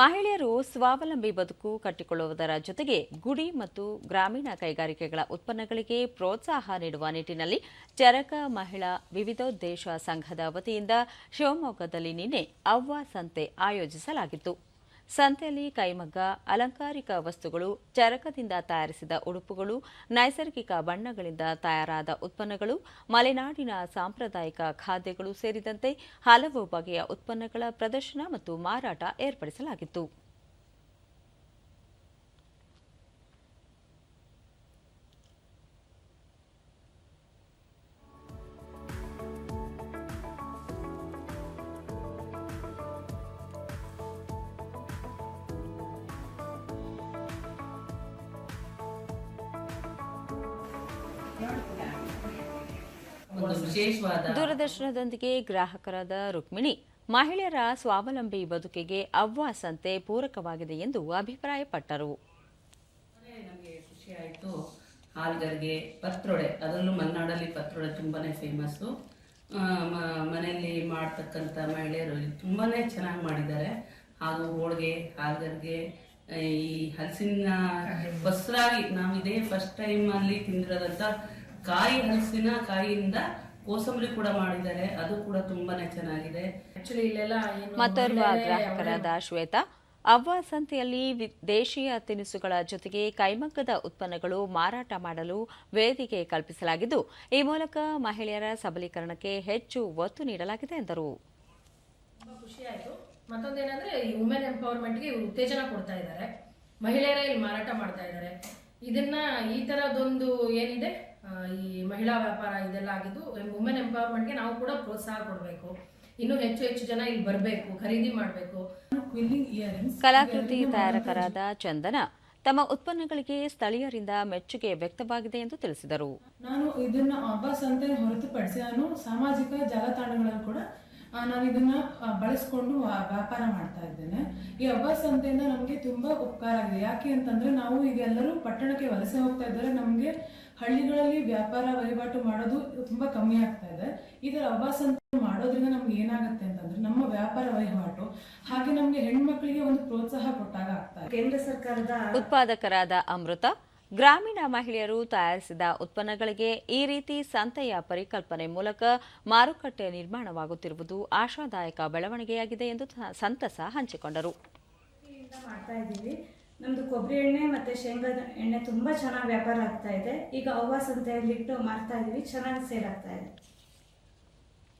ಮಹಿಳೆಯರು ಸ್ವಾವಲಂಬಿ ಬದುಕು ಕಟ್ಟಿಕೊಳ್ಳುವುದರ ಜೊತೆಗೆ ಗುಡಿ ಮತ್ತು ಗ್ರಾಮೀಣ ಕೈಗಾರಿಕೆಗಳ ಉತ್ಪನ್ನಗಳಿಗೆ ಪ್ರೋತ್ಸಾಹ ನೀಡುವ ನಿಟ್ಟಿನಲ್ಲಿ ಚರಕ ಮಹಿಳಾ ವಿವಿಧೋದ್ದೇಶ ಸಂಘದ ವತಿಯಿಂದ ಶಿವಮೊಗ್ಗದಲ್ಲಿ ನಿನ್ನೆ ಅವ್ವ ಸಂತೆ ಆಯೋಜಿಸಲಾಗಿತ್ತು. ಸಂತೆಯಲ್ಲಿ ಕೈಮಗ್ಗ, ಅಲಂಕಾರಿಕ ವಸ್ತುಗಳು, ಚರಕದಿಂದ ತಯಾರಿಸಿದ ಉಡುಪುಗಳು, ನೈಸರ್ಗಿಕ ಬಣ್ಣಗಳಿಂದ ತಯಾರಾದ ಉತ್ಪನ್ನಗಳು, ಮಲೆನಾಡಿನ ಸಾಂಪ್ರದಾಯಿಕ ಖಾದ್ಯಗಳು ಸೇರಿದಂತೆ ಹಲವು ಬಗೆಯ ಉತ್ಪನ್ನಗಳ ಪ್ರದರ್ಶನ ಮತ್ತು ಮಾರಾಟ ಏರ್ಪಡಿಸಲಾಗಿತ್ತು. ದೂರದರ್ಶನದೊಂದಿಗೆ ಗ್ರಾಹಕರಾದ ರುಕ್ಮಿಣಿ ಮಹಿಳೆಯರ ಸ್ವಾವಲಂಬಿ ಬದುಕಿಗೆ ಅವ್ವಾಸಂತೆ ಪೂರಕವಾಗಿದೆ ಎಂದು ಅಭಿಪ್ರಾಯಪಟ್ಟರು. ಖುಷಿಯಾಯಿತು. ಹಾಲ್ಗರ್ಗೆ ಪತ್ರೊಡೆ ಅದರಲ್ಲೂ ಮಲೆನಾಡಲ್ಲಿ ಪತ್ರೊಡೆ ತುಂಬಾನೇ ಫೇಮಸ್ಸು ಮನೆಯಲ್ಲಿ ಮಾಡ್ತಕ್ಕಂಥ ಮಹಿಳೆಯರು ತುಂಬಾನೇ ಚೆನ್ನಾಗಿ ಮಾಡಿದ್ದಾರೆ. ಹಾಗೂ ಹೋಳಿಗೆ ಹಾಲ್ಗರ್ಗೆ ಈ ಹಲಸಿನ ಹೊಸದಾಗಿ ನಾವು ಇದೇ ಫಸ್ಟ್ ಟೈಮ್ ಅಲ್ಲಿ ತಿಂದಿರೋದಂತ ಕಾಯಿ ಹಲಸಿನ ಕಾಯಿಯಿಂದ ಕೋಸಂಬರಿ ಕೂಡ ಮಾಡಿದ್ದಾರೆ. ಅದು ಕೂಡ ತುಂಬಾನೇ ಚೆನ್ನಾಗಿದೆ. ಮತ್ತೋರ್ವ ಗ್ರಾಹಕರಾದ ಶ್ವೇತಾ ಅವ್ವ ಸಂತೆಯಲ್ಲಿ ದೇಶೀಯ ತಿನಿಸುಗಳ ಜೊತೆಗೆ ಕೈಮಗ್ಗದ ಉತ್ಪನ್ನಗಳು ಮಾರಾಟ ಮಾಡಲು ವೇದಿಕೆ ಕಲ್ಪಿಸಲಾಗಿದ್ದು ಈ ಮೂಲಕ ಮಹಿಳೆಯರ ಸಬಲೀಕರಣಕ್ಕೆ ಹೆಚ್ಚು ಒತ್ತು ನೀಡಲಾಗಿದೆ ಎಂದರು. ತುಂಬಾ ಖುಷಿ ಆಯ್ತು ಮತ್ತೊಂದೇನಂದ್ರೆ ಈ ವುಮೆನ್ ಎಂಪವರ್ಮೆಂಟ್ಗೆ ಇವರು ಉತ್ತೇಜನ ಕೊಡ್ತಾ ಇದ್ದಾರೆ ಮಹಿಳೆಯರೇ ಇಲ್ಲಿ ಮಾರಾಟ ಮಾಡ್ತಾ ಇದ್ದಾರೆ ಇದನ್ನ ಈ ತರದೊಂದು ಏನಿದೆ ಈ ಮಹಿಳಾ ವ್ಯಾಪಾರ ಇದೆಲ್ಲ ಆಗಿದ್ದು ವುಮೆನ್ ಎಂಪವರ್ಮೆಂಟ್ಗೆ ನಾವು ಕೂಡ ಪ್ರೋತ್ಸಾಹ ಕೊಡಬೇಕು. ಇನ್ನೂ ಹೆಚ್ಚು ಹೆಚ್ಚು ಜನ ಇಲ್ಲಿ ಬರಬೇಕು ಖರೀದಿ ಮಾಡಬೇಕು. ಕಲಾಕೃತಿ ತಯಾರಕರಾದ ಚಂದನ ತಮ್ಮ ಉತ್ಪನ್ನಗಳಿಗೆ ಸ್ಥಳೀಯರಿಂದ ಮೆಚ್ಚುಗೆ ವ್ಯಕ್ತವಾಗಿದೆ ಎಂದು ತಿಳಿಸಿದರು. ನಾನು ಇದನ್ನ ಅಬ್ಬಾಸ್ ಅಂತ ಹೊರತುಪಡಿಸಿ ನಾನು ಸಾಮಾಜಿಕ ಜಾಲತಾಣಗಳನ್ನು ಕೂಡ ನಾನು ಇದನ್ನ ಬಳಸ್ಕೊಂಡು ವ್ಯಾಪಾರ ಮಾಡ್ತಾ ಇದ್ದೇನೆ. ಈ ಹಬ್ಬ ಸಂತೆಯಿಂದ ನಮಗೆ ತುಂಬಾ ಉಪಕಾರ ಆಗಿದೆ. ಯಾಕೆ ಅಂತಂದ್ರೆ ನಾವು ಈಗ ಎಲ್ಲರೂ ಪಟ್ಟಣಕ್ಕೆ ವಲಸೆ ಹೋಗ್ತಾ ಇದ್ದಾರೆ. ನಮಗೆ ಹಳ್ಳಿಗಳಲ್ಲಿ ವ್ಯಾಪಾರ ವಹಿವಾಟು ಮಾಡೋದು ತುಂಬಾ ಕಮ್ಮಿ ಆಗ್ತಾ ಇದೆ. ಇದರ ಹಬ್ಬ ಸಂತೆ ಮಾಡೋದ್ರಿಂದ ನಮ್ಗೆ ಏನಾಗುತ್ತೆ ಅಂತಂದ್ರೆ ನಮ್ಮ ವ್ಯಾಪಾರ ವಹಿವಾಟು ಹಾಗೆ ನಮ್ಗೆ ಹೆಣ್ಮಕ್ಳಿಗೆ ಒಂದು ಪ್ರೋತ್ಸಾಹ ಕೊಟ್ಟಾಗ ಆಗ್ತಾ ಇದೆ. ಕೇಂದ್ರ ಸರ್ಕಾರದ ಉತ್ಪಾದಕರಾದ ಅಮೃತ ಗ್ರಾಮೀಣ ಮಹಿಳೆಯರು ತಯಾರಿಸಿದ ಉತ್ಪನ್ನಗಳಿಗೆ ಈ ರೀತಿ ಸಂತೆಯ ಪರಿಕಲ್ಪನೆ ಮೂಲಕ ಮಾರುಕಟ್ಟೆ ನಿರ್ಮಾಣವಾಗುತ್ತಿರುವುದು ಆಶಾದಾಯಕ ಬೆಳವಣಿಗೆಯಾಗಿದೆ ಎಂದು ಸಂತಸ ಹಂಚಿಕೊಂಡರು. ನಮ್ದು ಕೊಬ್ಬರಿ ಎಣ್ಣೆ ಮತ್ತೆ ಶೇಂಗಾದ ಎಣ್ಣೆ ತುಂಬಾ ಚೆನ್ನಾಗಿ ವ್ಯಾಪಾರ ಆಗ್ತಾ ಇದೆ. ಈಗ ಅವ್ವ ಸಂತೆಯಲ್ಲಿಟ್ಟು ಮಾರ್ತಾ ಇದ್ದೀವಿ ಚೆನ್ನಾಗಿ ಸೇಲ್ ಆಗ್ತಾ ಇದೆ.